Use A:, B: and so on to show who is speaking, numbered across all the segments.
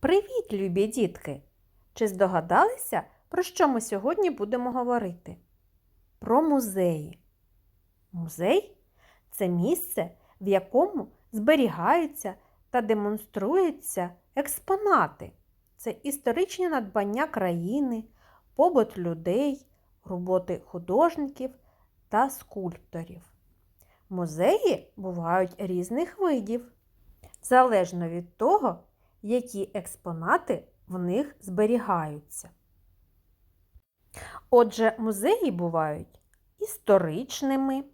A: Привіт, любі дітки! Чи здогадалися, про що ми сьогодні будемо говорити? Про музеї. Музей це місце, в якому зберігаються та демонструються експонати. Це історичні надбання країни, побут людей, роботи художників та скульпторів. Музеї бувають різних видів, залежно від того, які експонати в них зберігаються. Отже, музеї бувають історичними,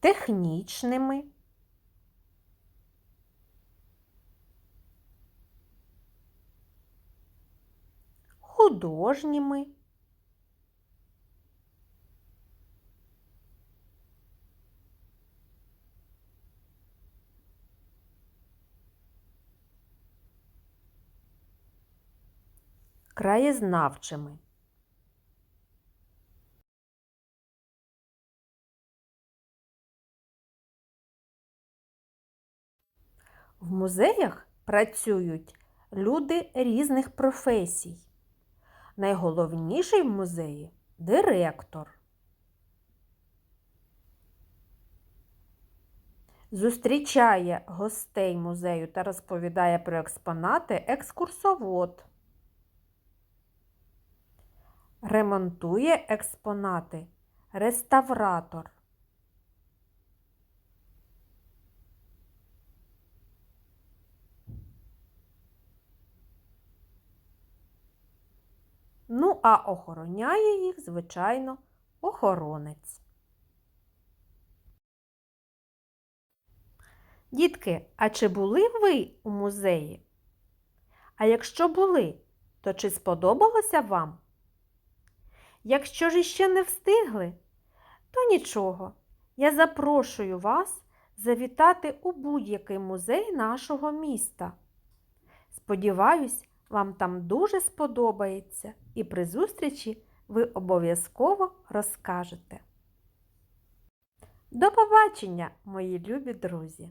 A: технічними, художніми, краєзнавчими. В музеях працюють люди різних професій. Найголовніший в музеї директор. Зустрічає гостей музею та розповідає про експонати екскурсовод. Ремонтує експонати реставратор. Ну, а охороняє їх, звичайно, охоронець. Дітки, а чи були ви у музеї? А якщо були, то чи сподобалося вам? Якщо ж іще не встигли, то нічого. Я запрошую вас завітати у будь-який музей нашого міста. Сподіваюсь, вам там дуже сподобається і при зустрічі ви обов'язково розкажете. До побачення, мої любі друзі!